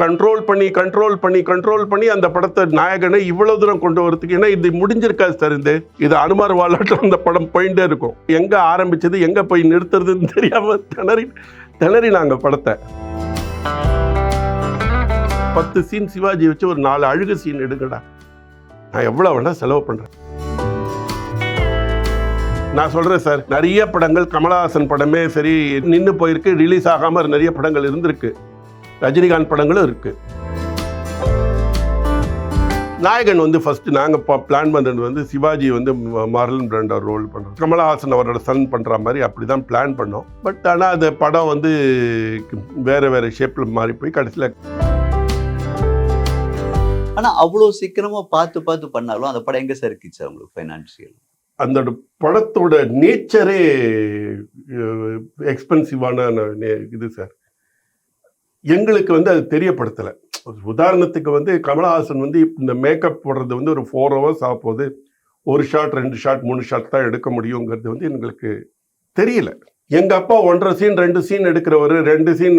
Control பண்ணி control பண்ணி control பண்ணி அந்த படத்தை நாயகனை இவ்வளோ தூரம் கொண்டு வரதுக்கு ஏன்னா இது முடிஞ்சிருக்காது சார் இது. இது அனுமார் வாலாட்டம் அந்த படம் போயிட்டே இருக்கும். எங்கே ஆரம்பிச்சது எங்கே போய் நிறுத்துறதுன்னு தெரியாமல் திணறி திணறி நாங்கள் படத்தை. பத்து சீன் சிவாஜி வச்சு ஒரு நாலு அழுகு சீன் எடுங்கடா. நான் எவ்வளோ வேணா செலவு பண்ணுறேன் நான் சொல்கிறேன் சார் நிறைய படங்கள் கமலஹாசன் படமே சரி நின்று போயிருக்கு ரிலீஸ் ஆகாமல் நிறைய படங்கள் இருந்திருக்கு. ரஜினிகாந்த் படங்களும் இருக்கு. நாயகன் வந்து ஃபர்ஸ்ட் நாங்கள் பிளான் பண்ணுறது வந்து சிவாஜி வந்து மார்லன் பிராண்டா ரோல் பண்ணுறோம் கமலஹாசன் அவரோட சன் பண்ணுற மாதிரி அப்படி தான் பிளான் பண்ணோம். பட் ஆனால் அந்த படம் வந்து வேறு வேறு ஷேப்பில் மாறி போய் கடைசியில் ஆனா அவ்வளவு சீக்கிரமா பார்த்து பார்த்து பண்ணாலும் அந்த படம் எங்க சார் இருந்துச்சு உங்களுக்கு ஃபைனான்சியல் அந்த படத்தோட நேச்சரே எக்ஸ்பென்சிவான இது சார் எங்களுக்கு வந்து அது தெரியப்படுத்தலை. உதாரணத்துக்கு வந்து கமலஹாசன் வந்து இந்த மேக்கப் போடுறது வந்து ஒரு ஃபோர் ஹவர்ஸ் ஆக போகுது ஒரு ஷாட் ரெண்டு ஷாட் மூணு ஷாட் தான் எடுக்க முடியுங்கிறது வந்து எங்களுக்கு தெரியல. எங்கள் அப்பா ஒன்றரை சீன் ரெண்டு சீன் எடுக்கிறவர் ரெண்டு சீன்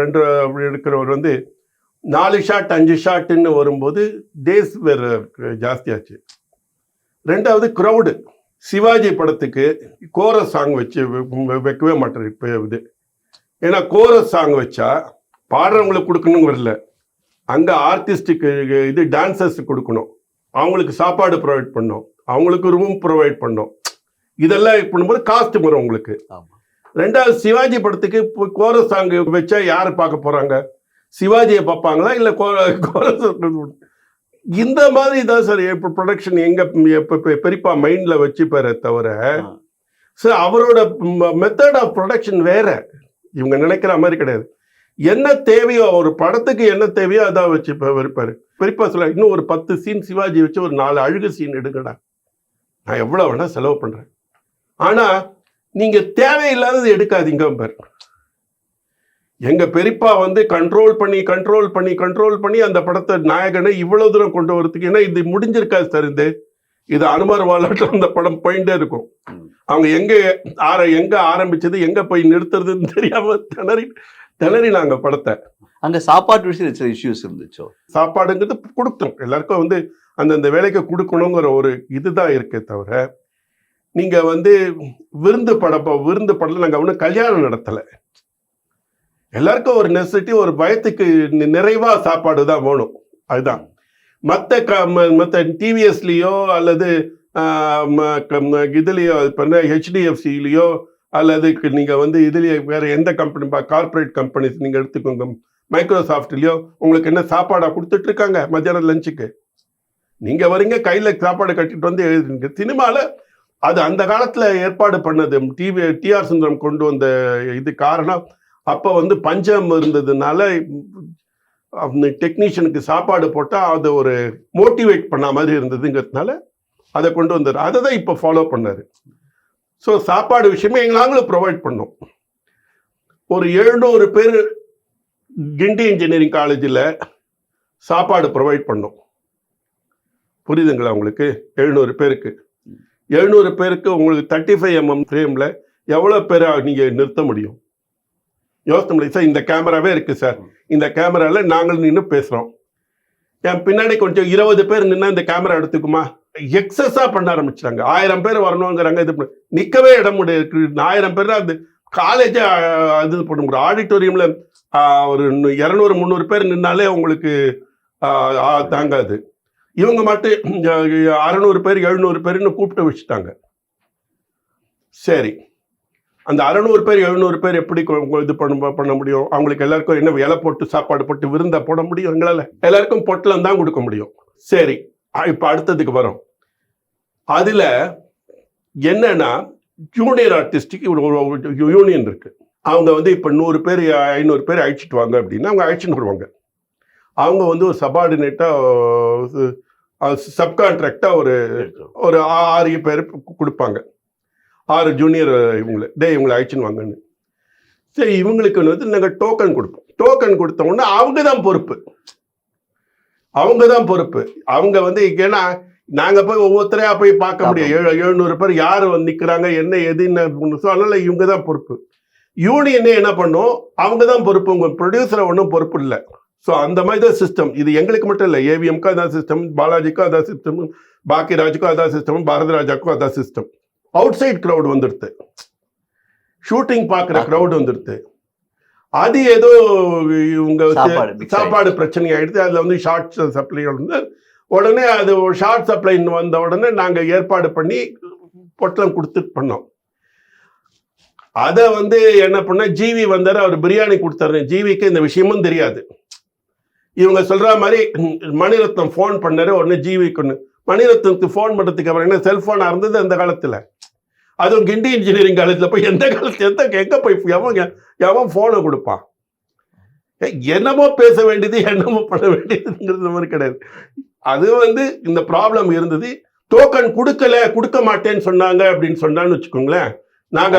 ரெண்டு அப்படி எடுக்கிறவர் வந்து நாலு ஷாட் அஞ்சு ஷாட்டுன்னு வரும்போது டேஸ் வேறு ஜாஸ்தியாச்சு. ரெண்டாவது க்ரௌடு சிவாஜி படத்துக்கு கோரஸ் சாங் வச்சு வைக்கவே மாட்டேன் இப்போ இது. ஏன்னா கோரஸ் சாங் வச்சா பாடுறவங்களுக்கு கொடுக்கணும் வரல. அங்கே ஆர்டிஸ்ட்டுக்கு இது டான்சர்ஸ் கொடுக்கணும். அவங்களுக்கு சாப்பாடு ப்ரொவைட் பண்ணோம். அவங்களுக்கு ரூம் ப்ரொவைட் பண்ணோம். இதெல்லாம் பண்ணும்போது காஸ்ட் வரும் உங்களுக்கு. ரெண்டாவது சிவாஜி படத்துக்கு கோரஸ் சாங் வச்சா யார் பார்க்க போறாங்க? சிவாஜியை பார்ப்பாங்களா? இல்லை கோரஸ் இந்த மாதிரி தான் சார் இப்போ ப்ரொடக்ஷன் எங்க எப்ப பெ- பெரியப்பா மைண்ட்ல வச்சுப்பாரு தவிர. சார் அவரோட மெத்தட் ஆஃப் ப்ரொடக்ஷன் வேற. இவங்க நினைக்கிற மாதிரி கிடையாது. என்ன தேவையோ ஒரு படத்துக்கு என்ன தேவையோ அதான் வச்சு இருப்பாரு பெரியப்பா சொல்ல இன்னும் ஒரு பத்து சீன் சிவாஜி வச்சு ஒரு நாலு அழுகு சீன் எடுங்கடா. நான் எவ்வளவு வேணா செலவு பண்றேன். ஆனா நீங்க தேவையில்லாதது எடுக்காதீங்க பாரு எங்க பெரியப்பா வந்து கண்ட்ரோல் பண்ணி கண்ட்ரோல் பண்ணி கண்ட்ரோல் பண்ணி அந்த படத்தை நாயகனை இவ்வளவு தூரம் கொண்டு வரதுக்கு ஏன்னா இது முடிஞ்சிருக்காது சார் இது. இது அனுமார் வாலாட்டம் அந்த படம் போயிட்டே இருக்கும். அவங்க எங்க ஆர எங்க ஆரம்பிச்சது எங்க போய் நிறுத்துறதுன்னு தெரியாம திணறி திணறி நாங்க படத்தை அங்க சாப்பாட்டு விஷயம் சில இஷ்யூஸ் இருந்துச்சோ? சாப்பாடுங்கிறது கொடுத்தோம். எல்லாருக்கும் வந்து அந்தந்த வேலைக்கு கொடுக்கணுங்கிற ஒரு இதுதான் இருக்கே தவிர நீங்க வந்து விருந்து படம் விருந்து படத்துல நாங்க ஒன்றும் கல்யாணம் நடத்தல. எல்லாருக்கும் ஒரு நெசசிட்டி ஒரு பயத்துக்கு நி- நிறைவா சாப்பாடு தான் வேணும். அதுதான். மற்ற க மற்ற டிவிஎஸ்லேயோ அல்லது இதுலேயோ இப்போ ஹெச்டிஎஃப்சிலேயோ அல்லது நீங்கள் வந்து இதுலேயே வேறு எந்த கம்பெனி கார்ப்பரேட் கம்பெனிஸ் நீங்கள் எடுத்துக்கோங்க. மைக்ரோசாஃப்ட்லேயோ உங்களுக்கு என்ன சாப்பாடாக கொடுத்துட்ருக்காங்க மத்தியானம் லஞ்சுக்கு நீங்கள் வரீங்க கையில் சாப்பாடு கட்டிட்டு வந்து எழுதுறீங்க. சினிமாவில் அது அந்த காலத்தில் ஏற்பாடு பண்ணது. டிவி டிஆர் சுந்தரம் கொண்டு வந்த இது காரணம். அப்போ வந்து பஞ்சம் இருந்ததுனால அந்த டெக்னீஷியனுக்கு சாப்பாடு போட்டால் அதை ஒரு மோட்டிவேட் பண்ண மாதிரி இருந்ததுங்கிறதுனால அதை கொண்டு வந்தார். அதை தான் இப்போ ஃபாலோ பண்ணார். ஸோ சாப்பாடு விஷயமே நாங்களும் ப்ரொவைட் பண்ணோம். ஒரு எழுநூறு பேர் கிண்டி இன்ஜினியரிங் காலேஜில் சாப்பாடு ப்ரொவைட் பண்ணோம். புரியுதுங்களா உங்களுக்கு? எழுநூறு பேருக்கு. எழுநூறு பேருக்கு உங்களுக்கு தேர்ட்டி ஃபைவ் எம்எம் ஃப்ரேமில் எவ்வளோ பேரை நீங்கள் நிறுத்த முடியும்? யோசிக்க முடியும் சார் இந்த கேமராவே இருக்குது சார். இந்த கேமராவில் நாங்கள் நின்று பேசுகிறோம் என் பின்னாடி கொஞ்சம் இருபது பேர் நின்னா இந்த கேமரா எடுத்துக்குமா? எக்ஸஸாக பண்ண ஆரம்பிச்சிட்டாங்க. ஆயிரம் பேர் வரணுங்கிறாங்க இது பண்ண- இடம் முடியாது ஆயிரம் பேர் அது காலேஜே இது பண்ண முடியும். ஆடிட்டோரியமில் ஒரு இரநூறு முந்நூறு பேர் நின்னாலே உங்களுக்கு தாங்காது. இவங்க மட்டும் அறநூறு பேர் எழுநூறு பேர்னு கூப்பிட்டு வச்சுட்டாங்க. சரி. அந்த அறநூறு பேர் எழுநூறு பேர் எப்படி இது பண்ண பண்ண முடியும்? அவங்களுக்கு எல்லாருக்கும் என்ன இலை போட்டு சாப்பாடு போட்டு விருந்தா போட முடியும் எங்களால்? எல்லாருக்கும் பொட்டலம் தான் கொடுக்க முடியும். சரி. இப்போ அடுத்ததுக்கு வரும். அதில் என்னன்னா ஜூனியர் ஆர்டிஸ்ட்டுக்கு யூனியன் இருக்குது அவங்க வந்து இப்போ நூறு பேர் ஐநூறு பேர் அழைச்சிட்டு வாங்க அப்படின்னா அவங்க அழைச்சிட்டு வருவாங்க. அவங்க வந்து ஒரு சபார்டினேட்டாக சப்கான்ட்ராக்டாக ஒரு ஒரு ஆறு பேர் கொடுப்பாங்க. ஆறு ஜூனியர் இவங்களை டே இவங்களை அழைச்சின்னு வாங்கன்னு. சரி இவங்களுக்கு வந்து நாங்கள் டோக்கன் கொடுப்போம். டோக்கன் கொடுத்த அவங்க தான் பொறுப்பு. அவங்க தான் பொறுப்பு. அவங்க வந்து ஏன்னா நாங்க போய் ஒவ்வொருத்தரையா போய் பார்க்க முடியும். ஏழு எழுநூறு பேர் யார் வந்து நிக்கிறாங்க என்ன எதுன்னு so அதனால இவங்க தான் பொறுப்பு. யூனியனே என்ன பண்ணும்? அவங்க தான் பொறுப்பு. உங்க ப்ரொடியூசரை ஒன்றும் பொறுப்பு இல்லை. ஸோ அந்த மாதிரி தான் சிஸ்டம் இது எங்களுக்கு மட்டும் இல்லை. ஏவிஎம்க்கும் அதான் சிஸ்டம் பாலாஜிக்கும் அதான் சிஸ்டம் பாக்கியராஜுக்கும் அதான் சிஸ்டம் பாரதிராஜாக்கும் அதான் சிஸ்டம் அவுட் சைட் க்ரௌட் வந்துடுது. ஷூட்டிங் பார்க்குற க்ரௌட் வந்துடுது. அது ஏதோ இவங்க சாப்பாடு பிரச்சனை ஆயிடுது அதில் வந்து ஷார்ட் சப்ளை வந்து உடனே அது ஷார்ட் சப்ளை வந்த உடனே நாங்கள் ஏற்பாடு பண்ணி பொட்டலம் கொடுத்துட்டு பண்ணோம். அதை வந்து என்ன பண்ண ஜிவி வந்தாரு அவர் பிரியாணி கொடுத்தாரு. ஜிவிக்கு இந்த விஷயமும் தெரியாது. இவங்க சொல்ற மாதிரி மணிரத்னம் ஃபோன் பண்ணாரு உடனே ஜிவிக்கு ஒன்று மணிரத்னத்துக்கு ஃபோன் பண்ணுறதுக்கு அப்புறம் என்ன? செல்ஃபோனாக இருந்தது அந்த காலத்தில். அதுவும் கிண்டி இன்ஜினியரிங் காலேஜில் போய் எந்த காலத்துல எந்த எங்கே போய் எவன் எவன் ஃபோனை கொடுப்பான்? என்னமோ பேச வேண்டியது என்னமோ பண்ண வேண்டியதுங்கிறது மாதிரி கிடையாது. அது வந்து இந்த ப்ராப்ளம் இருந்தது. டோக்கன் கொடுக்கல கொடுக்க மாட்டேன்னு சொன்னாங்க அப்படின்னு சொன்னான்னு வச்சுக்கோங்களேன். நாங்க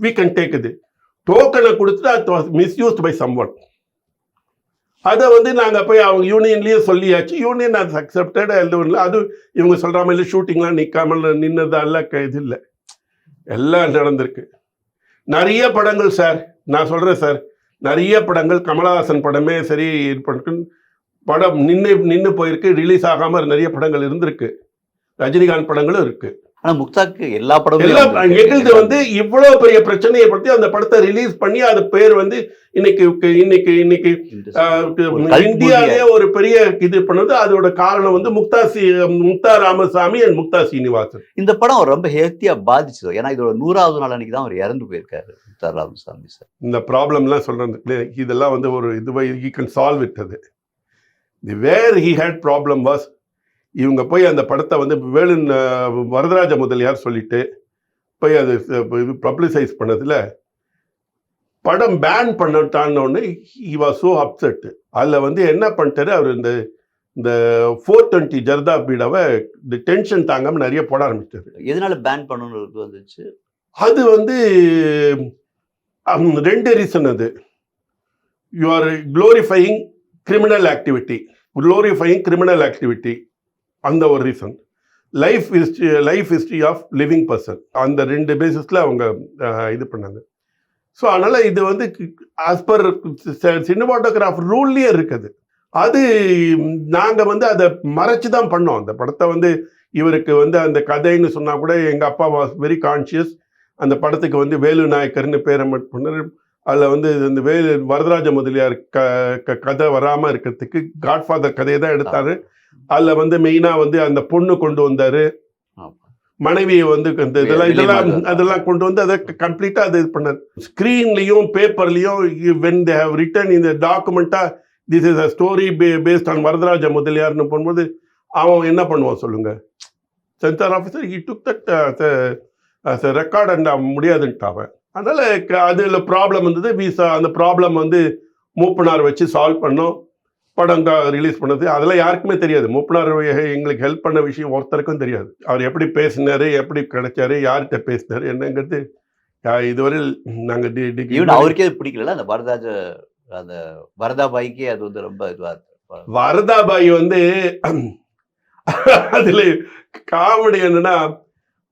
வி கேன் டேக் இது. டோக்கனை கொடுத்துட்டு அது மிஸ்யூஸ்ட் பை சம் ஒன் அதை வந்து நாங்க போய் அவங்க யூனியன்லயே சொல்லியாச்சு. யூனியன் அது அக்செப்டட் அது இவங்க சொல்ற மாதிரி ஷூட்டிங்லாம் நிக்காமல் நின்னதெல்லாம் க- இது இல்லை. எல்லாம் நடந்திருக்கு. நிறைய படங்கள் சார். நான் சொல்கிறேன் சார். நிறைய படங்கள். கமலஹாசன் படமே சரி இது படம் நின்று நின்று போயிருக்கு. ரிலீஸ் ஆகாமல் நிறைய படங்கள் இருந்திருக்கு. ரஜினிகாந்த் படங்களும் இருக்குது ஆனா முக்தாக்கு எல்லா படமும் எங்களுது வந்து இவ்வளவு பெரிய பிரச்சனையை படுத்தி அந்த படத்தை ரிலீஸ் பண்ணி அது பேர் வந்து இன்னைக்கு இன்னைக்கு இன்னைக்கு இந்தியாவிலே ஒரு பெரிய இது பண்ணது. அதோட காரணம் வந்து முக்தா சி முக்தா ராமசாமி அண்ட் முக்தா சீனிவாசன். இந்த படம் ரொம்ப ஹெல்த்தியா பாதிச்சது. ஏன்னா இதோட நூறாவது நாள் அன்னைக்கு தான் அவர் இறந்து போயிருக்காரு முக்தார் ராமசாமி சார். இந்த ப்ராப்ளம்லாம் சொல்றது இதெல்லாம் வந்து ஒரு இதுவை ஹீ கேன் சால்வ் இட் அது. The where he had problem was இவங்க போய் அந்த படத்தை வந்து வேலு வரதராஜ முதலியார் சொல்லிட்டு போய் அது இது பப்ளிசைஸ் பண்ணதுல படம் பேன் பண்ணிட்டான்னு ஹி வாஸ் ஸோ அப்செட் அதில் வந்து என்ன பண்ணிட்டாரு அவர் இந்த இந்த ஃபோர் டுவெண்ட்டி ஜர்தா பீடாவை இந்த டென்ஷன் தாங்காம நிறைய போட ஆரம்பிச்சிட்டாரு எதனால பேன் பண்ணணும்னு வந்துச்சு? அது வந்து ரெண்டு ரீசன் அது. You are glorifying criminal activity glorifying criminal activity அந்த ஒரு reason life history life history of living person அந்த ரெண்டு பேசிஸில் அவங்க இது பண்ணாங்க. ஸோ அதனால் இது வந்து ஆஸ் பர் சினிமாட்டோகிராஃப் ரூல்லையே இருக்குது. அது நாங்கள் வந்து அதை மறைச்சு தான் பண்ணோம். அந்த படத்தை வந்து இவருக்கு வந்து அந்த கதைன்னு சொன்னால் கூட எங்கள் அப்பா வாஸ் வெரி கான்ஷியஸ் அந்த படத்துக்கு வந்து வேலு நாயக்கர்னு பேரை மட்டும் அதில் வந்து இந்த வேலு வரதராஜ முதலியார் க க- கதை வராமல் இருக்கிறதுக்கு காட்ஃபாதர் கதையை தான் எடுத்தார். அதில் வந்து மெயினாக வந்து அந்த பொண்ணு கொண்டு வந்தாரு. மனைவியை வந்து இதெல்லாம் இதெல்லாம். அதெல்லாம் கொண்டு வந்து அதை கம்ப்ளீட்டாக அது இது பண்ணார். ஸ்க்ரீன்லேயும் பேப்பர்லேயும் வென் தே ஹவ் ரிட்டன் இந்த டாக்குமெண்ட்டாக திஸ் இஸ் அ ஸ்டோரி பே பேஸ்ட் ஆன் வரதராஜ முதலியார்னு போகும்போது அவன் என்ன பண்ணுவான் சொல்லுங்க? Censor officer he took that record and முடியாதுன்ட்டு அவன். அதனால அதுல ப்ராப்ளம் இருந்தது விசா அந்த ப்ராப்ளம் வந்து மூப்பனார் வச்சு சால்வ் பண்ணோம். படம் ரிலீஸ் பண்ணது. அதெல்லாம் யாருக்குமே தெரியாது. மூப்பனார் எங்களுக்கு ஹெல்ப் பண்ண விஷயம் ஒருத்தருக்கும் தெரியாது. அவர் எப்படி பேசினாரு எப்படி கிடைச்சாரு யார்கிட்ட பேசினாரு என்னங்கிறது யா- இதுவரை நாங்க டி- டி- ஈவன் அவருக்கே பிடிக்கல அந்த வரதாஜ அந்த வரதாபாய்க்கே அது வந்து ரொம்ப இதுவா இருக்கு. வரதாபாய் வந்து அதுல காமெடி என்னன்னா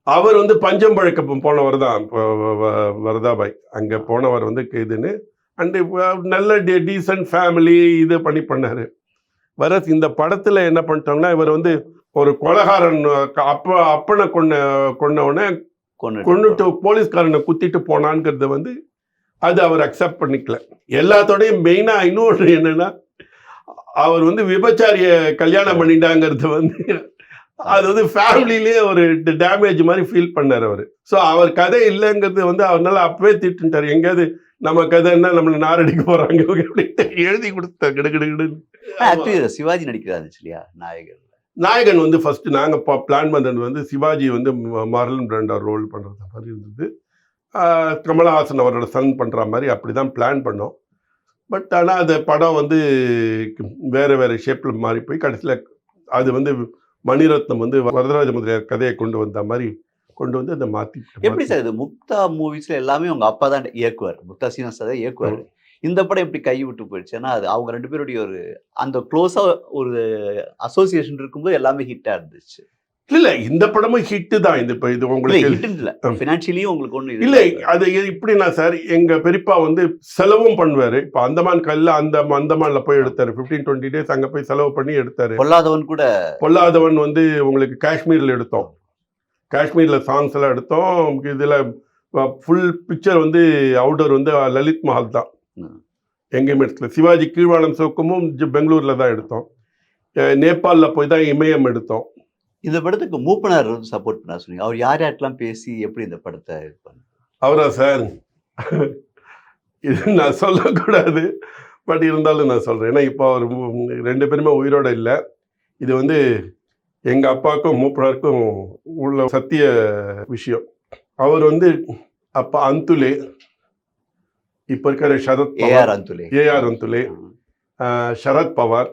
அவர் வந்து பஞ்சம் பழக்க போனவர் தான் வரதாபாய். அங்க போனவர் வந்து இதுன்னு அண்ட் நல்ல டீசன்ட் ஃபேமிலி இது பண்ணி பண்ணாரு. வர இந்த படத்துல என்ன பண்ணிட்டோம்னா இவர் வந்து ஒரு கொலகாரன் அப்ப அப்பனை கொன்ன கொன்னவனே கொன்னுட்டு கொண்டுட்டு போலீஸ்காரனை குத்திட்டு போனான்ங்கிறது வந்து அது அவர் அக்செப்ட் பண்ணிக்கல. எல்லாத்தோடையும் மெயினா இன்னொன்று என்னன்னா அவர் வந்து விபச்சாரிய கல்யாணம் பண்ணிட்டாங்கிறது வந்து அது வந்து ஃபேமிலிலேயே ஒரு டேமேஜ் மாதிரி ஃபீல் பண்ணார் அவர். ஸோ அவர் கதை இல்லைங்கிறது வந்து அவர்னால அப்பவே திட்டுட்டார் எங்கேயாவது நம்ம கதைன்னா நம்மளை நாரடிக்க போறாங்க? அப்படின்ட்டு எழுதி ஆக்சுவலி இதுல சிவாஜி நடிக்கிறாரு இல்லையா? நாயகர் நாயகன் வந்து ஃபர்ஸ்ட் நாங்க பிளான் பண்ணது வந்து சிவாஜி வந்து ம- மார்லன் பிராண்டா ரோல் பண்றது மாதிரி இருந்தது. கமலஹாசன் அவரோட சன் பண்ற மாதிரி அப்படிதான் பிளான் பண்ணோம். பட் ஆனா அது படம் வந்து வேற வேற ஷேப்ல மாறி போய் கடைசியில அது வந்து மணிரத்னம் வந்து வரதராஜ முதலியார் கதையை கொண்டு வந்த மாதிரி கொண்டு வந்து அதை மாத்தி எப்படி சார் இது? முக்தா மூவிஸ்ல எல்லாமே உங்க அப்பா தான் இயக்குவார். முக்தா சீனிவாஸ் தான் இயக்குவார். இந்த படம் எப்படி கை விட்டு போயிடுச்சு. ஏன்னா அது அவங்க ரெண்டு பேருடைய ஒரு அந்த க்ளோஸா ஒரு அசோசியேஷன் இருக்கும்போது எல்லாமே ஹிட்டா இருந்துச்சு. இல்ல இந்த படமும் ஹிட் தான். இது இப்ப இது உங்களுக்கு உங்களுக்கு ஒண்ணு இல்ல அது எப்படின்னா சார் எங்க பெரியப்பா வந்து செலவும் பண்ணுவாரு. இப்ப அந்தமான் கல்ல அந்த அந்தமான்ல போய் எடுத்தாரு. 15 டுவெண்ட்டி டேஸ் அங்க போய் செலவு பண்ணி எடுத்தாரு. பொல்லாதவன் கூட பொல்லாதவன் வந்து உங்களுக்கு காஷ்மீர்ல எடுத்தோம். காஷ்மீர்ல சாங்ஸ் எல்லாம் எடுத்தோம். இதுல ஃபுல் பிக்சர் வந்து அவுட்டர் வந்து லலித் மஹால் தான். ம். எங்கேயுமே சிவாஜி கீழ்வானம் சோக்கமும் பெங்களூர்ல தான் எடுத்தோம். நேபாள்ல போய் தான் இமயம் எடுத்தோம். இந்த படத்துக்கு மூப்பனார் வந்து சப்போர்ட் பண்ண சொன்னீங்க. அவர் யார் யார்ட்டெல்லாம் பேசி எப்படி இந்த படத்தை இது பண்ண அவரா சார்? இது நான் சொல்லக்கூடாது. பட் இருந்தாலும் நான் சொல்றேன். ஏன்னா இப்போ அவர் ரெண்டு பேருமே உயிரோட இல்லை. இது வந்து எங்க அப்பாவுக்கும் மூப்பனாருக்கும் உள்ள சத்திய விஷயம். அவர் வந்து அப்பா அந்துலே இப்ப இருக்கிற சரத் ஏஆர் அந்துலே. ஏஆர் அந்துலே. சரத் பவார்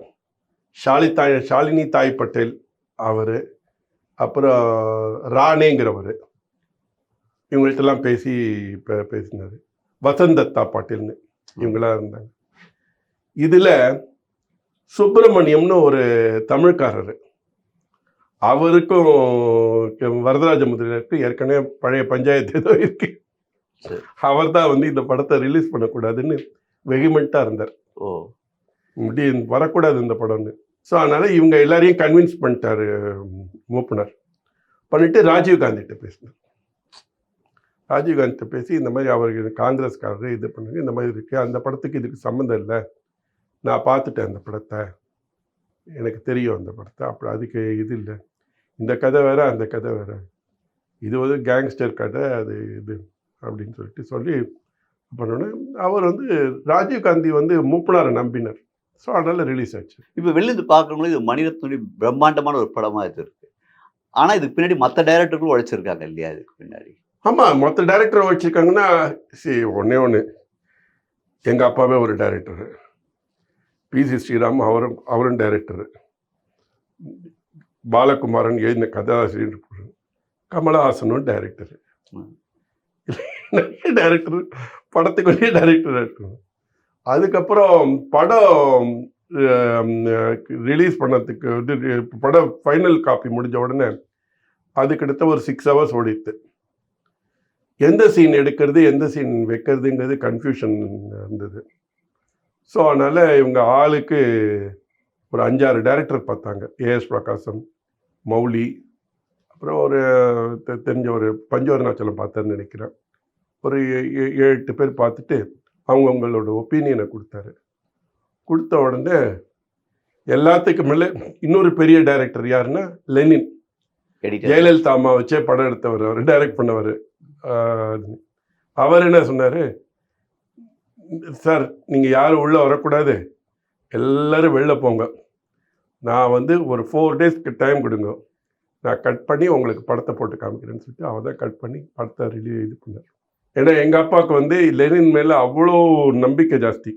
ஷாலி தாய் ஷாலினி தாய் பட்டேல் அவர் அப்புறம் ராணேங்கிறவர். இவங்கள்ட்டெல்லாம் பேசி பேசினாரு. வசந்த் தத்தா பாட்டீல்னு இவங்களாம் இருந்தாங்க. இதில் சுப்பிரமணியம்னு ஒரு தமிழ்காரர். அவருக்கும் வரதராஜ முதலியாருக்கும் ஏற்கனவே பழைய பஞ்சாயத்து ஏதோ இருக்கு. அவர் தான் வந்து இந்த படத்தை ரிலீஸ் பண்ணக்கூடாதுன்னு வெகிமெண்ட்டாக இருந்தார். ஓ. முடி வரக்கூடாது இந்த படம்னு. ஸோ அதனால இவங்க எல்லாரையும் கன்வின்ஸ் பண்ணிட்டாரு மூப்பனர். பண்ணிட்டு ராஜீவ் காந்திகிட்ட பேசினார். ராஜீவ் காந்திகிட்ட பேசி இந்த மாதிரி அவருக்கு காங்கிரஸ்காரர் இது பண்ணுங்க இந்த மாதிரி இருக்கு. அந்த படத்துக்கு இதுக்கு சம்மந்தம் இல்லை. நான் பார்த்துட்டேன் அந்த படத்தை. எனக்கு தெரியும் அந்த படத்தை. அப்படி அதுக்கு இது இல்லை. இந்த கதை வேற அந்த கதை வேற. இது வந்து கேங்ஸ்டர் கதை அது இது அப்படின்னு சொல்லிட்டு சொல்லி பண்ணோன்னே அவர் வந்து ராஜீவ் காந்தி வந்து மூப்பனாரை நம்பினார். ஸோ அதனால ரிலீஸ் ஆச்சு. இப்போ வெளியிருந்து பார்க்குறவங்களும் இது மணிரத்னுடைய பிரம்மாண்டமான ஒரு படமா இது இருக்கு. ஆனா இதுக்கு பின்னாடி மற்ற டைரக்டர்களும் உழைச்சிருக்காங்க இல்லையா இதுக்கு பின்னாடி? ஆமாம் மொத்த டைரக்டர் வச்சுருக்காங்கன்னா சரி ஒன்றே ஒன்று எங்கள் அப்பாவே ஒரு டைரக்டர் பிசி ஸ்ரீராம் அவரும் அவரும் டைரக்டர் பாலகுமாரன் எழுதின கதாசிரியர் கமலஹாசனும் டைரக்டர். நிறைய டைரக்டர் படத்துக்கு வெளியே டைரக்டர் இருக்கணும் அதுக்கப்புறம் படம் ரிலீஸ் பண்ணதுக்கு வந்து படம் ஃபைனல் காப்பி முடிஞ்ச உடனே அதுக்கடுத்த ஒரு சிக்ஸ் ஹவர்ஸ் ஓடித்து எந்த சீன் எடுக்கிறது எந்த சீன் வைக்கிறதுங்கிறது கன்ஃபியூஷன் இருந்தது. ஸோ அதனால் இவங்க ஆளுக்கு ஒரு அஞ்சாறு டைரக்டர் பார்த்தாங்க. ஏஎஸ் பிரகாசம் மௌலி அப்புறம் ஒரு தெரிஞ்ச ஒரு பஞ்சவரணாச்சலம் பார்த்தாருன்னு நினைக்கிறேன். ஒரு ஏழு எட்டு பேர் பார்த்துட்டு அவங்கவுங்களோட ஒப்பீனியனை கொடுத்தாரு. கொடுத்த உடனே எல்லாத்துக்கும் மேலே இன்னொரு பெரிய டைரக்டர் யாருன்னா லெனின். ஜெயலலிதா அம்மா வச்சே படம் எடுத்தவர் அவர் டைரக்ட் பண்ணவர். அவர் என்ன சொன்னார்? சார் நீங்கள் யாரும் உள்ளே வரக்கூடாது. எல்லாரும் வெளில போங்க. நான் வந்து ஒரு ஃபோர் டேஸ்க்கு டைம் கொடுங்க. நான் கட் பண்ணி உங்களுக்கு படத்தை போட்டு காமிக்கிறேன்னு சொல்லிட்டு அவர் தான் கட் பண்ணி படத்தை ரிலீஸ் இது பண்ணார். ஏன்னா எங்கள் அப்பாவுக்கு வந்து லெனின் மேலே அவ்வளோ நம்பிக்கை ஜாஸ்தி.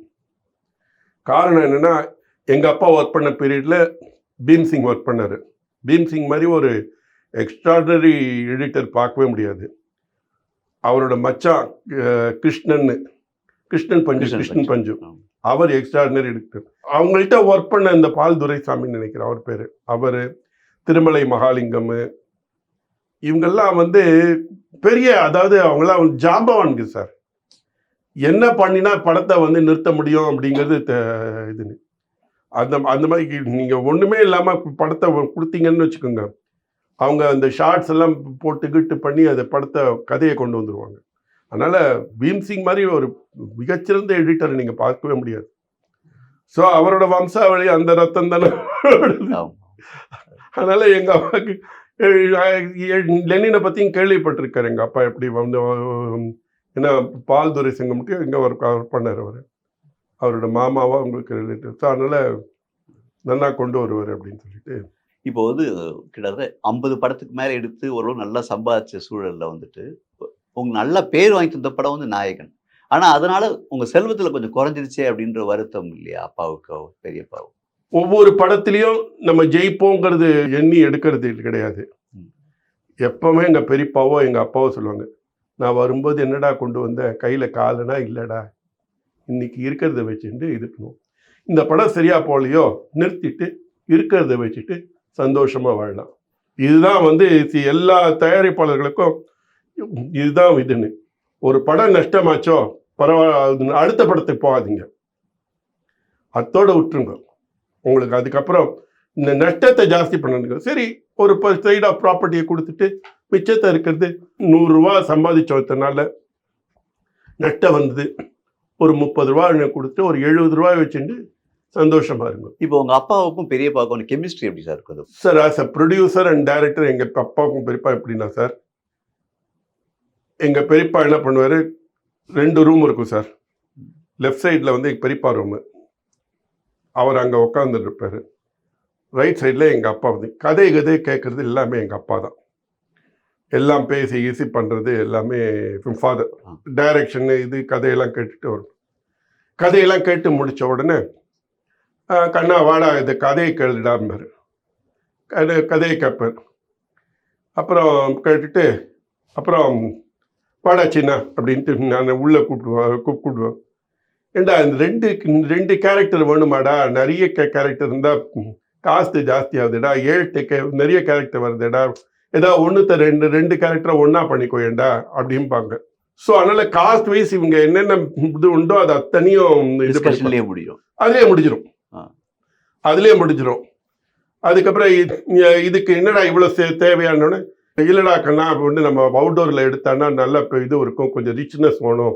காரணம் என்னென்னா எங்கள் அப்பா ஒர்க் பண்ண பீரியடில் பீம் சிங் ஒர்க் பண்ணார். பீம் சிங் மாதிரி ஒரு எக்ஸ்ட்ராடனரி எடிட்டர் பார்க்கவே முடியாது. அவரோட மச்சான் அஹ், கிருஷ்ணன் கிருஷ்ணன் பஞ்சு கிருஷ்ணன் பஞ்சு. அவர் எக்ஸ்ட்ராடினரி எடிட்டர் அவங்கள்ட்ட ஒர்க் பண்ண இந்த பால் துரைசாமின்னு நினைக்கிறேன் அவர் பேர். அவர் திருமலை மகாலிங்கம் இவங்கெல்லாம் வந்து பெரிய அதாவது அவங்களாம் ஜாம்பவான்கு சார் என்ன பண்ணினா படத்தை வந்து நிறுத்த முடியும் அப்படிங்கிறது இதுன்னு. அந்த அந்த மாதிரி நீங்கள் ஒன்றுமே இல்லாமல் படத்தை கொடுத்தீங்கன்னு வச்சுக்கோங்க. அவங்க அந்த ஷார்ட்ஸ் எல்லாம் போட்டு கிட்டு பண்ணி அந்த படத்தை கதையை கொண்டு வந்துடுவாங்க அதனால் பீம்சிங் மாதிரி ஒரு மிகச்சிறந்த எடிட்டரை நீங்கள் பார்க்கவே முடியாது. ஸோ அவரோட வம்சாவளி அந்த ரத்தம் தானே. அதனால் எங்கள் அப்பாவுக்கு லெனினை பற்றியும் கேள்விப்பட்டிருக்காரு. எங்கள் அப்பா எப்படி வந்து என்ன ஏன்னா பால் துரை சிங்கம் மட்டும் எங்க ஒர்க் ஒர்க் பண்ணார் அவர். அவரோட மாமாவாக உங்களுக்கு ரிலேட்டிவ் ஸோ அதனால் நல்லா கொண்டு வருவார் அப்படின்னு சொல்லிட்டு. இப்போ வந்து கிட்டத்தட்ட ஐம்பது படத்துக்கு மேலே எடுத்து ஓரளவு நல்லா சம்பாதிச்ச சூழலில் வந்துட்டு உங்க நல்ல பேர் வாங்கி தந்த படம் வந்து நாயகன். ஆனா அதனால உங்க செல்வத்துல கொஞ்சம் குறைஞ்சிருச்சே அப்படின்ற வருத்தம் இல்லையா அப்பாவுக்கோ பெரியப்பாவுக்கு? ஒவ்வொரு படத்துலையும் நம்ம ஜெயிப்போங்கிறது எண்ணி எடுக்கிறது கிடையாது. எப்பவுமே எங்கள் பெரியப்பாவோ எங்கள் அப்பாவோ சொல்லுவாங்க நான் வரும்போது என்னடா கொண்டு வந்த? கையில் காலனா இல்லைடா? இன்னைக்கு இருக்கிறத வச்சுட்டு பண்ணுவோம் இந்த படம் சரியா போகலையோ நிறுத்திட்டு இருக்கிறத வச்சுட்டு சந்தோஷமாக வாழலாம். இதுதான் வந்து எல்லா தயாரிப்பாளர்களுக்கும் இதுதான் இதுன்னு. ஒரு படம் நஷ்டமாச்சோ பரவாயில்ல அடுத்த படத்துக்கு போகாதீங்க. அத்தோட விட்டுருங்க. உங்களுக்கு அதுக்கப்புறம் இந்த நஷ்டத்தை ஜாஸ்தி பண்ணுங்க சரி ஒரு சைட் ஆஃப் ப்ராப்பர்ட்டியை கொடுத்துட்டு மிச்சத்தை இருக்கிறது நூறுரூவா சம்பாதிச்சோம் இத்தனால. நஷ்டம் வந்தது. ஒரு முப்பது ரூபா கொடுத்து ஒரு எழுபது ரூபாய் வச்சுட்டு சந்தோஷமா இருக்கும் இப்போ உங்க அப்பாவுக்கும் பெரியப்பாவுக்கும் கெமிஸ்ட்ரி எப்படி சார் இருக்குது? Sir as a producer and director எங்க அப்பாவுக்கும் பெரியப்பா எப்படின்னா சார் எங்கள் பெரியப்பா என்ன பண்ணுவார்? ரெண்டு ரூம் இருக்கும் சார் லெஃப்ட் சைடில் வந்து எங்கள் பெரியப்பா ரூமு அவர் அங்கே உட்காந்துட்டு ரைட் சைடில் எங்கள் அப்பா வந்து கதை கதை கேட்குறது எல்லாமே எங்கள் அப்பா தான். எல்லாம் பேசி ஈசி பண்ணுறது எல்லாமே ஃபாதர் டைரக்ஷன் இது கதையெல்லாம் கேட்டுட்டு வரும். கதையெல்லாம் கேட்டு முடித்த உடனே கண்ணா வாடா இந்த கதையை கேளுடாம்பார் கதை கதையை கேட்பார். அப்புறம் கேட்டுட்டு அப்புறம் வாடா சின்ன அப்படின்ட்டு நான் உள்ளே கூப்பிடுவேன் கூப்பிடுவேன் ஏண்டா இந்த ரெண்டு ரெண்டு கேரக்டர் வேணுமாடா? நிறைய கேரக்டர் இருந்தால் காஸ்ட் ஜாஸ்தி ஆகுதுடா. ஏழு கே- நிறைய கேரக்டர் வருதுடா. ஏதோ ஒன்றுத்த ரெண்டு ரெண்டு கேரக்டரை ஒன்றா பண்ணிக்கோயேண்டா அப்படிம்பாங்க. ஸோ அதனால காஸ்ட் வைஸ் இவங்க என்னென்ன இது உண்டோ அது அத்தனையும் இது பண்ணி முடியும். அதுலயே முடிஞ்சிடும். அதுலயே முடிஞ்சிடும் அதுக்கப்புறம் இதுக்கு என்னடா இவ்வளோ தேவையானோன்னு இல்லைடா கண்ணா அப்ப வந்து நம்ம அவுட்டோரில் எடுத்தான்னா நல்ல இது இருக்கும். கொஞ்சம் ரிச்னஸ் வேணும்.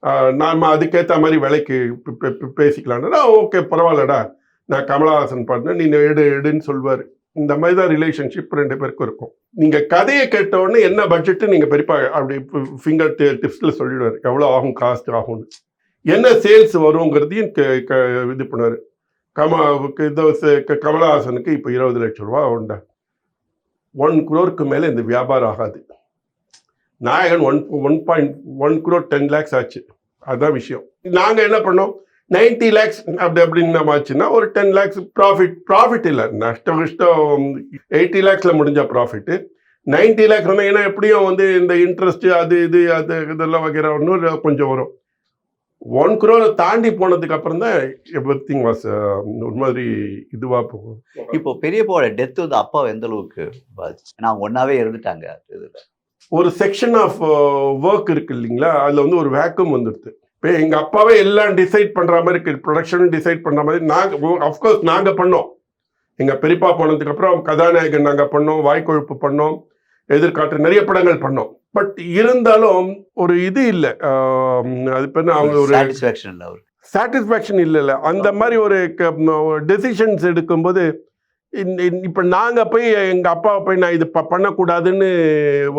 நாம் நாம அதுக்கேற்ற மாதிரி விலைக்கு பே- பேசிக்கலாம்னா ஓகே பரவாயில்லடா. நான் கமலஹாசன் பண்ணேன் நீ எடு எடுன்னு சொல்வார். இந்த மாதிரி தான் ரிலேஷன்ஷிப் ரெண்டு பேருக்கும் இருக்கும். நீங்கள் கதையை கேட்ட என்ன பட்ஜெட்டு நீங்கள் பெரியப்பா அப்படி ஃபிங்கர் டிப்ஸில் சொல்லிடுவார். எவ்வளோ ஆகும் காஸ்ட் ஆகும்னு. என்ன சேல்ஸ் வருங்கிறதையும் க- இது பண்ணுவார். கம இது கமலஹாசனுக்கு இப்போ இருபது லட்சம் ரூபா உண்டா? ஒன் குரோருக்கு மேலே இந்த வியாபாரம் ஆகாது. Nayakan one one point one crore ten lakhs ஆச்சு. அதுதான் விஷயம். நாங்கள் என்ன பண்ணோம்? நைன்டி லேக்ஸ் அப்படி அப்படின்னு ஆச்சுன்னா ஒரு டென் லேக்ஸ் ப்ராஃபிட் ப்ராஃபிட் இல்லை. நஷ்டம் கஷ்டம் எயிட்டி லேக்ஸில் முடிஞ்ச ப்ராஃபிட்டு நைன்டி லேக்ஸ் வந்து ஏன்னா எப்படியும் வந்து இந்த இன்ட்ரெஸ்ட்டு அது இது அது இதெல்லாம் வகைற ஒன்றும் கொஞ்சம் வரும். ஒன் குரோரை தாண்டி போனதுக்கு அப்புறம் தான் எவ்ரி திங் வாஸ் ஒரு மாதிரி இதுவாக போகும். இப்போ பெரியப்பாவோட டெத் வந்து அப்பாவை எந்த அளவுக்கு பாதிச்சு? ஏன்னா அவங்க ஒன்னாவே இருந்துட்டாங்க இதுல. ஒரு செக்ஷன் ஆஃப் ஒர்க் இருக்கு இல்லைங்களா? அதில் வந்து ஒரு வேக்கம் வந்துடுது. இப்போ எங்கள் அப்பாவே எல்லாம் டிசைட் பண்ணுற மாதிரி ப்ரொடக்ஷனும் டிசைட் பண்ணுற மாதிரி நாங்கள் அஃப்கோர்ஸ் நாங்கள் பண்ணோம். எங்கள் பெரியப்பா போனதுக்கப்புறம் கதாநாயகன் நாங்கள் பண்ணோம். வாய்க்கொழுப்பு பண்ணோம். எதிர்காட்டு நிறைய படங்கள் பண்ணோம். பட் இருந்தாலும் ஒரு இது இல்லை. அது பேர் அவங்க ஒரு சாட்டிஸ்பாக்சன் இல்ல அவர் சாட்டிஸ்ஃபேக்ஷன் இல்லை இல்லை அந்த மாதிரி ஒரு டெசிஷன்ஸ் எடுக்கும்போது இப்போ நாங்கள் போய் எங்கள் அப்பாவை போய் நான் இது ப பண்ணக்கூடாதுன்னு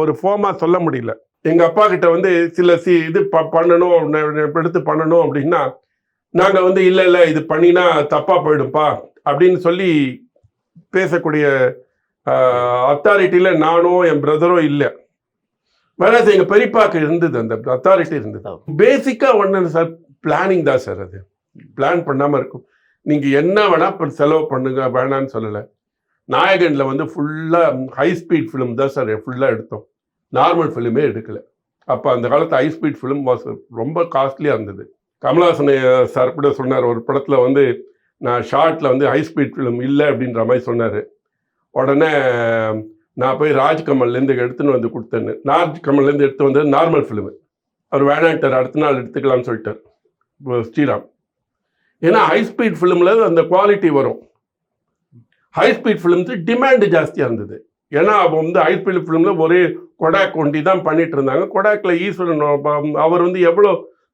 ஒரு ஃபோமாக சொல்ல முடியல. எங்கள் அப்பா கிட்ட வந்து சில சி இது ப பண்ணணும் எடுத்து பண்ணணும் அப்படின்னா நாங்கள் வந்து இல்லை இல்லை இது பண்ணினா தப்பாக போயிடும்ப்பா அப்படின்னு சொல்லி பேசக்கூடிய அத்தாரிட்டியில் நானும் என் பிரதரும் இல்லை. வேற எங்கள் பெரியப்பாக்கு இருந்தது அந்த அத்தாரிட்டி இருந்தது. பேசிக்காக ஒன்று சார் பிளானிங் தான் சார் அது. பிளான் பண்ணாமல் இருக்கும். நீங்கள் என்ன வேணால் செலவு பண்ணுங்க வேணான்னு சொல்லலை. நாயகனில் வந்து ஃபுல்லாக ஹை ஸ்பீட் ஃபிலிம் தான் சார் ஃபுல்லாக எடுத்தோம். நார்மல் ஃபிலிமே எடுக்கலை. அப்போ அந்த காலத்து ஹை ஸ்பீட் ஃபிலிம் வாஸ் ரொம்ப காஸ்ட்லியாக இருந்தது. கமலஹாசன் சார் கூட சொன்னார் ஒரு படத்தில் வந்து நான் ஷார்ட்டில் வந்து ஹை ஸ்பீட் ஃபிலிம் இல்லை அப்படின்ற மாதிரி சொன்னார். உடனே நான் போய் ராஜ்கமல்லேருந்து எடுத்துன்னு வந்து கொடுத்தேன்னு. ராஜ்கமல்லேருந்து எடுத்து வந்தது நார்மல் ஃபிலிமு அவர் வேணாண்டார் அடுத்த நாள் எடுத்துக்கலாம்னு சொல்லிட்டார். ஸ்ரீராம். ஏன்னா ஹை ஸ்பீட் ஃபிலிமில் அந்த குவாலிட்டி வரும். ஹை ஸ்பீட் ஃபிலிம்ஸ் டிமாண்டு ஜாஸ்தியாக இருந்தது. ஏன்னா அப்போ வந்து ஹை ஸ்பீட் ஃபிலிமில் ஒரே கொடாக் ஒண்டி தான் பண்ணிட்டு இருந்தாங்க. கொடாக்கில் ஈஸ்வரன் அவர் வந்து எவ்வளோ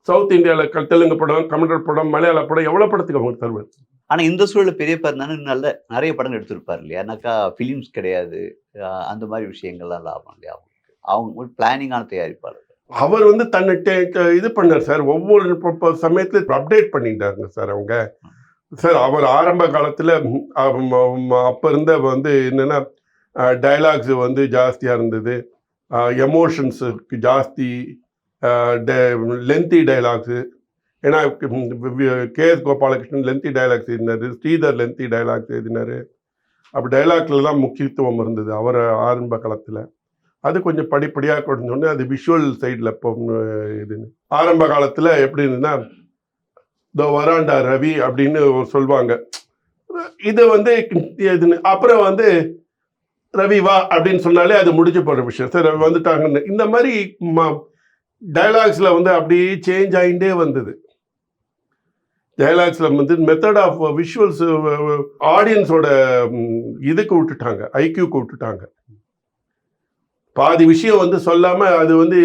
சவுத் இந்தியாவில் தெலுங்கு படம் கமண்டர் படம் மலையாள படம் எவ்வளோ படத்துக்கு அவங்க தருவார்? ஆனால் இந்த சூழலில் பெரிய இருந்தானே நல்ல நிறைய படங்கள் எடுத்திருப்பார் இல்லையா? ஏன்னாக்கா ஃபிலிம்ஸ் கிடையாது. அந்த மாதிரி விஷயங்கள்லாம் லாபம் இல்லையா அவங்களுக்கு? அவங்க பிளானிங்கான தயாரிப்பாளர் அவர் வந்து தன்னை டே- இது பண்ணார் சார். ஒவ்வொரு ப- சமயத்துல அப்டேட் பண்ணிட்டாருங்க சார் அவங்க. சார் அவர் ஆரம்ப காலத்தில் அப்போ இருந்த வந்து என்னென்னா டைலாக்ஸ் வந்து ஜாஸ்தியாக இருந்தது. எமோஷன்ஸுக்கு ஜாஸ்தி லென்த்தி டைலாக்ஸு ஏன்னா K S Gopalakrishnan lengthy dialogues எழுதினார். ஸ்ரீதர் லென்த்தி டைலாக்ஸ் எழுதினார். அப்போ டைலாக்ல தான் முக்கியத்துவம் இருந்தது. அவர் ஆரம்ப காலத்தில். அது கொஞ்சம் படிப்படியாக குறைஞ்சோடனே அது விஷுவல் சைடில் இப்போ இதுன்னு ஆரம்ப காலத்தில் எப்படி இருந்ததுன்னா இதோ வராண்டா ரவி அப்படின்னு சொல்லுவாங்க. இது வந்து இதுன்னு அப்புறம் வந்து ரவி வா அப்படின்னு சொன்னாலே அது முடிஞ்சு போகிற விஷயம். சார் ரவி வந்துட்டாங்கன்னு. இந்த மாதிரி டைலாக்ஸில் வந்து அப்படியே சேஞ்ச் ஆகிட்டே வந்தது. டயலாக்ஸ்ல வந்து மெத்தட் ஆஃப் விஷுவல்ஸ் ஆடியன்ஸோட இதுக்கு விட்டுட்டாங்க ஐக்யூக்கு விட்டுட்டாங்க. பாதி விஷயம் வந்து சொல்லாம அது வந்து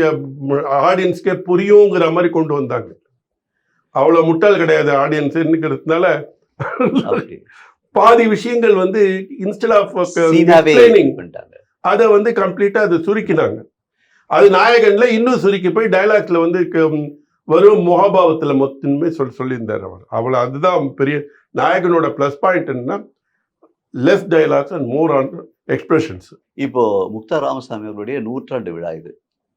ஆடியன்ஸ்க்கே புரியுங்கிற மாதிரி கொண்டு வந்தாங்க. அவ்வளோ முட்டாள் கிடையாது ஆடியன்ஸ்ங்கிறதுனால அப்படி பாதி விஷயங்கள் வந்து இன்ஸ்டெட் ஆஃப் பண்ணிட்டாங்க. அதை வந்து கம்ப்ளீட்டாக அதை சுருக்கினாங்க. அது நாயகன்ல இன்னும் சுருக்கி போய் டைலாக்ஸ்ல வந்து வெறும் முகபாவத்தில் மொத்தமே சொல்லி சொல்லியிருந்தார் அவர். அவ்வளோ அதுதான் பெரிய நாயகனோட ப்ளஸ் பாயிண்ட் என்னன்னா less dialogues and more on expressions இப்போ முக்தார் ராமசாமி அவருடைய நூற்றாண்டு விழா இது.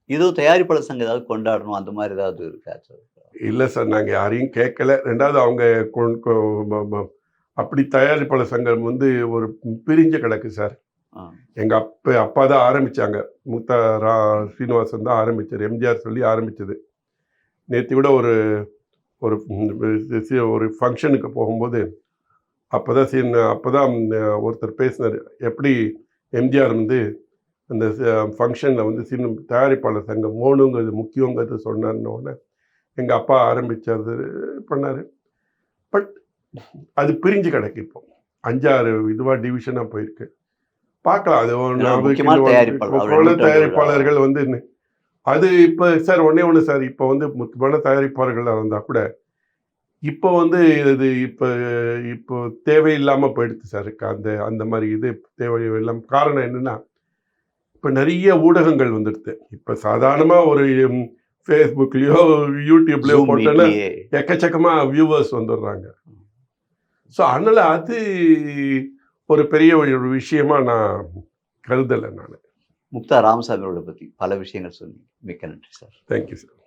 இது தயாரிப்பாளர் சங்கம் ஏதாவது கொண்டாடணும் அந்த மாதிரி ஏதாவது இருக்கா சார்? இல்லை சார் நாங்கள் யாரையும் கேட்கல. ரெண்டாவது அவங்க அப்படி தயாரிப்பாளர் சங்கம் வந்து ஒரு பிரிஞ்ச கிடக்கு சார். எங்கள் அப்பா அப்பா தான் ஆரம்பித்தாங்க முக்தா ரா ஸ்ரீனிவாசன் தான் ஆரம்பித்தார் எம்ஜிஆர் சொல்லி ஆரம்பித்தது நேற்று விட ஒரு ஒரு ஒரு ஃபங்க்ஷனுக்கு போகும்போது அப்போ தான் சீன் அப்போ தான் ஒருத்தர் பேசினார். எப்படி எம்ஜிஆர் வந்து அந்த ஃபங்க்ஷனில் வந்து சின்ன தயாரிப்பாளர் சங்கம் மோனுங்கிறது முக்கியங்கிறது சொன்னார்ன உடனே எங்கள் அப்பா ஆரம்பித்தது பண்ணார். பட் அது பிரிஞ்சு கிடக்கு இப்போ. அஞ்சாறு இதுவாக டிவிஷனாக போயிருக்கு. பார்க்கலாம். அது தயாரிப்பாளர்கள் வந்து அது இப்போ சார் ஒண்ணே ஒன்று சார். இப்போ வந்து முக்கியமான தயாரிப்பாளர்களாக இருந்தால் கூட இப்போ வந்து இது இப்போ இப்போ தேவையில்லாமல் போயிடுது சார். அந்த அந்த மாதிரி இது தேவையில்லாம காரணம் என்னன்னா இப்போ நிறைய ஊடகங்கள் வந்துடுது. இப்போ சாதாரணமாக ஒரு ஃபேஸ்புக்லேயோ யூடியூப்லேயோ போட்டோன்னா எக்கச்சக்கமாக வியூவர்ஸ் வந்துடுறாங்க. ஸோ அதனால் அது ஒரு பெரிய ஒரு விஷயமா நான் கருதலை நான். முக்தா ராமசாமி அவர்களை பற்றி பல விஷயங்கள் சொன்னீங்க. மிக்க நன்றி சார். Thank you sir